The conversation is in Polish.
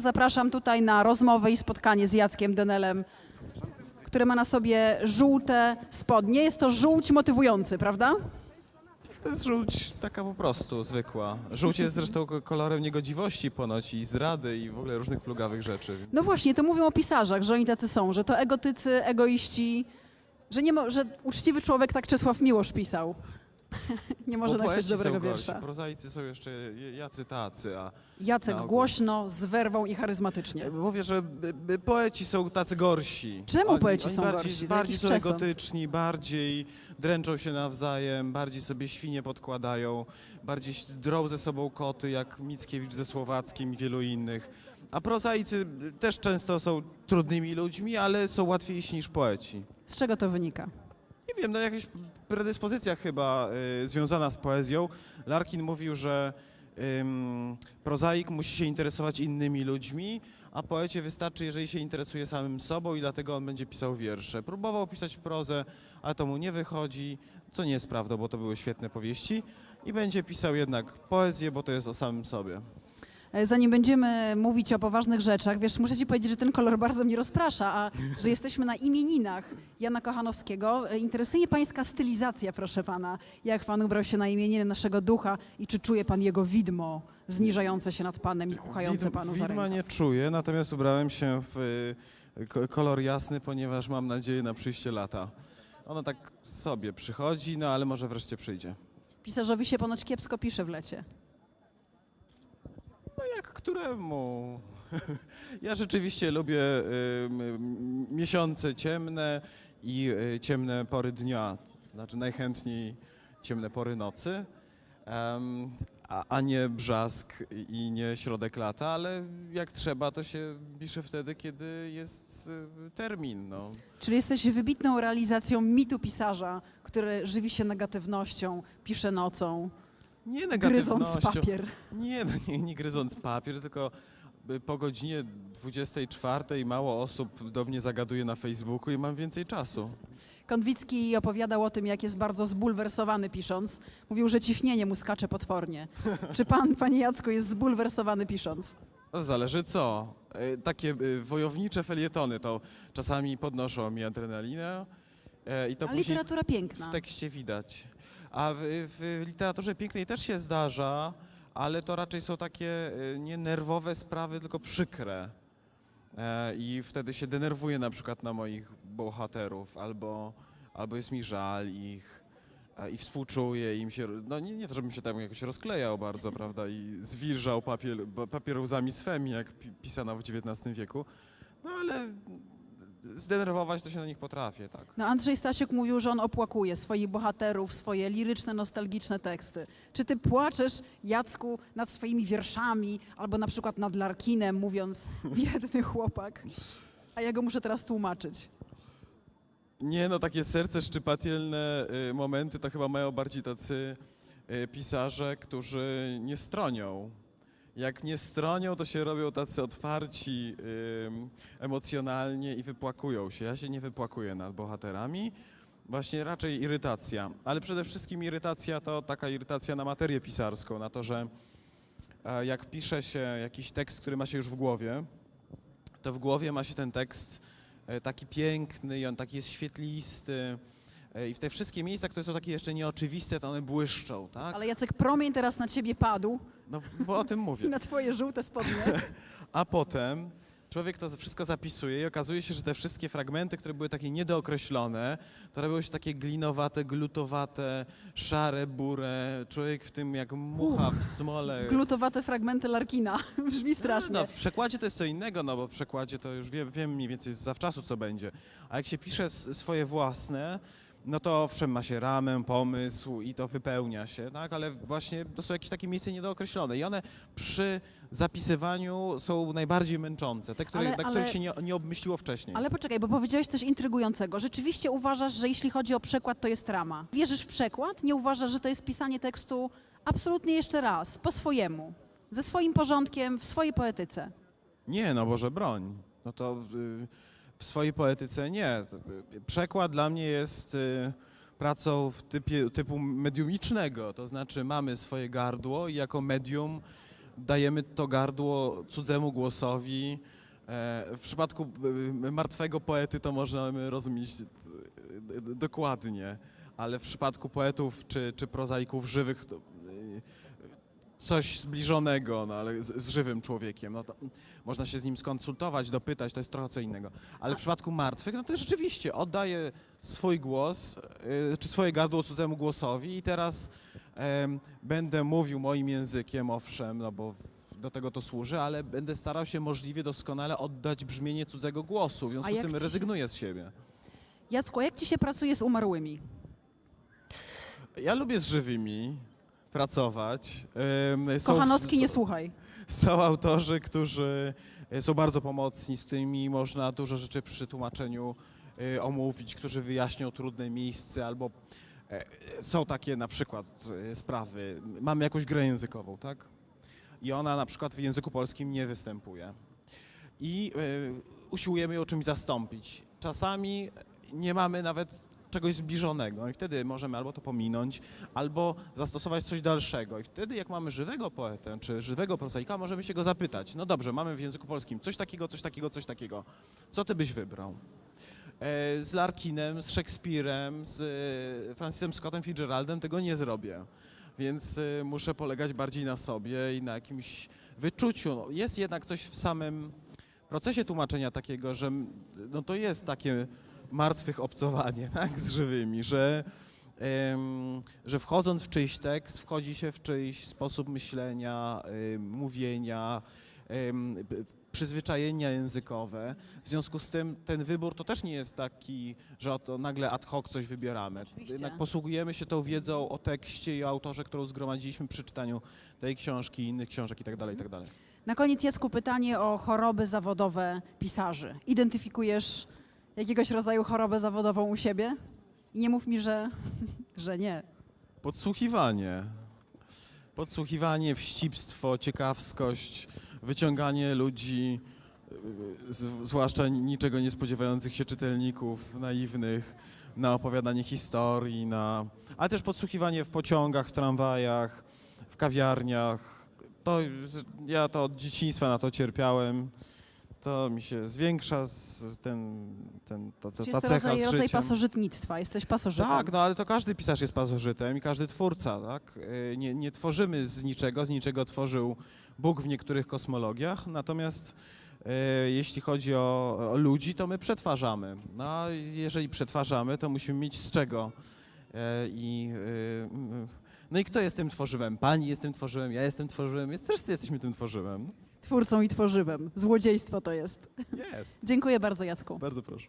Zapraszam tutaj na rozmowę i spotkanie z Jackiem Denelem, który ma na sobie żółte spodnie. Jest to żółć motywujący, prawda? To jest żółć taka po prostu zwykła. Żółć jest zresztą ko- kolorem niegodziwości ponoć i zdrady i w ogóle różnych plugawych rzeczy. No właśnie, to mówią o pisarzach, że oni tacy są, że to egotycy, egoiści, że, nie mo- że uczciwy człowiek tak Czesław Miłosz pisał. nie może Bo napisać dobrego są gorsi, wiersza. prozaicy są jeszcze jacy tacy, a Jacek na ogół. głośno, z werwą i charyzmatycznie. mówię, że poeci są tacy gorsi. Czemu oni, poeci oni są bardziej, gorsi? To Bardziej jakiś są przesąd. egotyczni, bardziej dręczą się nawzajem, bardziej sobie świnie podkładają, bardziej drą ze sobą koty, jak Mickiewicz ze Słowackim i wielu innych. A prozaicy też często są trudnymi ludźmi, ale są łatwiejsi niż poeci. Z czego to wynika? Nie wiem, no jakaś predyspozycja chyba y, związana z poezją. Larkin mówił, że ym, prozaik musi się interesować innymi ludźmi, a poecie wystarczy, jeżeli się interesuje samym sobą i dlatego on będzie pisał wiersze. Próbował pisać prozę, ale to mu nie wychodzi, co nie jest prawdą, bo to były świetne powieści. I będzie pisał jednak poezję, bo to jest o samym sobie. E, Zanim będziemy mówić o poważnych rzeczach, wiesz, muszę ci powiedzieć, że ten kolor bardzo mnie rozprasza, a że jesteśmy na imieninach Jana Kochanowskiego. E, Interesuje pańska stylizacja, proszę pana. Jak pan ubrał się na imieniny naszego ducha i czy czuje pan jego widmo zniżające się nad panem i chuchające Widm- panu za Widma rękę? nie czuję, natomiast ubrałem się w y, ko- kolor jasny, ponieważ mam nadzieję na przyjście lata. Ono tak sobie przychodzi, no ale może wreszcie przyjdzie. Pisarzowi się ponoć kiepsko pisze w lecie. Jak któremu? Ja rzeczywiście lubię miesiące ciemne i y, ciemne pory dnia. Znaczy najchętniej ciemne pory nocy, a nie brzask i nie środek lata, ale jak trzeba, to się pisze wtedy, kiedy jest y, termin. No. Czyli jesteś wybitną realizacją mitu pisarza, który żywi się negatywnością, pisze nocą, Nie gryząc negatywnością. papier. Nie, no nie, nie gryząc papier, tylko y, po godzinie 24 mało osób do mnie zagaduje na Facebooku i mam więcej czasu. Konwicki opowiadał o tym, jak jest bardzo zbulwersowany pisząc. Mówił, że ciśnienie mu skacze potwornie. Czy pan, panie Jacku, jest zbulwersowany pisząc? No zależy co. Y, Takie y, wojownicze felietony to czasami podnoszą mi adrenalinę i to A literatura piękna. w tekście widać. A w, w literaturze pięknej też się zdarza, ale to raczej są takie y, nie nerwowe sprawy, tylko przykre. E, I wtedy się denerwuję na przykład na moich bohaterów, albo, albo jest mi żal ich e, i współczuję im się, no nie, nie to, żebym się tam jakoś rozklejał bardzo, prawda, i zwilżał papier, papier łzami swemi, jak pi, pisano w XIX wieku, no ale zdenerwować to się na nich potrafię, tak. No Andrzej Stasiuk mówił, że on opłakuje swoich bohaterów, swoje liryczne, nostalgiczne teksty. Czy ty płaczesz, Jacku, nad swoimi wierszami, albo na przykład nad Larkinem, mówiąc, biedny chłopak, a ja go muszę teraz tłumaczyć. Nie, no takie serce szczypatelne y, momenty to chyba mają bardziej tacy y, pisarze, którzy nie stronią. Jak nie stronią, to się robią tacy otwarci y, emocjonalnie i wypłakują się. Ja się nie wypłakuję nad bohaterami, właśnie raczej irytacja. Ale przede wszystkim irytacja to taka irytacja na materię pisarską, na to, że e, jak pisze się jakiś tekst, który ma się już w głowie, to w głowie ma się ten tekst e, taki piękny i on taki jest świetlisty. E, I w te wszystkie miejsca, które są takie jeszcze nieoczywiste, to one błyszczą, tak? Ale Jacek, promień teraz na ciebie padł No bo o tym i mówię. na twoje żółte spodnie. A potem człowiek to wszystko zapisuje i okazuje się, że te wszystkie fragmenty, które były takie niedookreślone, to robiły się takie glinowate, glutowate, szare, burę. Człowiek w tym jak mucha w smole. Glutowate fragmenty Larkina. Brzmi strasznie. No, w przekładzie to jest co innego, no bo w przekładzie to już wiem, wiem mniej więcej zawczasu, co będzie. A jak się pisze swoje własne, no to owszem, ma się ramę, pomysł i to wypełnia się, tak? Ale właśnie to są jakieś takie miejsca niedookreślone i one przy zapisywaniu są najbardziej męczące, te, które, Ale- na ale- których się nie, nie obmyśliło wcześniej. Ale poczekaj, bo powiedziałeś coś intrygującego. Rzeczywiście uważasz, że jeśli chodzi o przekład, to jest rama. Wierzysz w przekład? Nie uważasz, że to jest pisanie tekstu absolutnie jeszcze raz, po swojemu, ze swoim porządkiem, w swojej poetyce? Nie, no Boże, broń. No to y, w swojej poetyce nie. Y, Przekład dla mnie jest y, pracą w typie, typu mediumicznego, to znaczy mamy swoje gardło i jako medium dajemy to gardło cudzemu głosowi. E, W przypadku y, martwego poety to możemy rozumieć y, y, dokładnie, ale w przypadku poetów czy, czy prozaików żywych y, coś zbliżonego, no ale z, z żywym człowiekiem. No to można się z nim skonsultować, dopytać, to jest trochę co innego. Ale w przypadku martwych, no to rzeczywiście oddaję swój głos, y, czy swoje gardło cudzemu głosowi i teraz będę mówił moim językiem, owszem, no bo do tego to służy, ale będę starał się możliwie doskonale oddać brzmienie cudzego głosu. W związku z tym ci się- rezygnuję z siebie. Jacku, a jak ci się pracuje z umarłymi? Ja lubię z żywymi pracować. Są- Kochanowski, nie słuchaj. Są autorzy, którzy e, są bardzo pomocni, z którymi można dużo rzeczy przy tłumaczeniu e, omówić, którzy wyjaśnią trudne miejsce albo e, są takie na przykład sprawy. Mamy jakąś grę językową, tak? I ona na przykład w języku polskim nie występuje. I usiłujemy ją czymś zastąpić. Czasami nie mamy nawet czegoś zbliżonego i wtedy możemy albo to pominąć, albo zastosować coś dalszego. I wtedy, jak mamy żywego poetę, czy żywego prozaika, możemy się go zapytać. No dobrze, mamy w języku polskim coś takiego, coś takiego, coś takiego. Co ty byś wybrał? E, Z Larkinem, z Szekspirem, z e, Francisem Scottem Fitzgeraldem tego nie zrobię. Więc e, muszę polegać bardziej na sobie i na jakimś wyczuciu. No, Jest jednak coś w samym procesie tłumaczenia takiego, że no to jest takie martwych obcowanie tak, z żywymi, że, em, że wchodząc w czyjś tekst, wchodzi się w czyjś sposób myślenia, em, mówienia, b- przyzwyczajenia językowe. W związku z tym ten wybór to też nie jest taki, że oto nagle ad hoc coś wybieramy. Oczywiście. Jednak posługujemy się tą wiedzą o tekście i o autorze, którą zgromadziliśmy przy czytaniu tej książki, innych książek itd. itd. Na koniec, Jacku, pytanie o choroby zawodowe pisarzy. Identyfikujesz jakiegoś rodzaju chorobę zawodową u siebie? I nie mów mi, że, że nie. Podsłuchiwanie. Podsłuchiwanie, wścibstwo, ciekawskość, wyciąganie ludzi, y, z, zwłaszcza niczego nie spodziewających się czytelników, naiwnych, na opowiadanie historii, na, ale też podsłuchiwanie w pociągach, w tramwajach, w kawiarniach. To, ja to od dzieciństwa na to cierpiałem. To mi się zwiększa z, ten, ten, ta, ta, ta cecha rodzaj, z rodzaj życiem. pasożytnictwa? Jesteś pasożytem. Tak, no ale to każdy pisarz jest pasożytem i każdy twórca, tak? Y, Nie, nie tworzymy z niczego, z niczego tworzył Bóg w niektórych kosmologiach, natomiast y, jeśli chodzi o, o ludzi, to my przetwarzamy. No a jeżeli przetwarzamy, to musimy mieć z czego. Y, I, y, no i kto jest tym tworzywem? Pani jest tym tworzywem, ja jestem tworzywem, jest, wszyscy jesteśmy tym tworzywem. Twórcą i tworzywem. Złodziejstwo to jest. Jest. Dziękuję bardzo, Jacku. Bardzo proszę.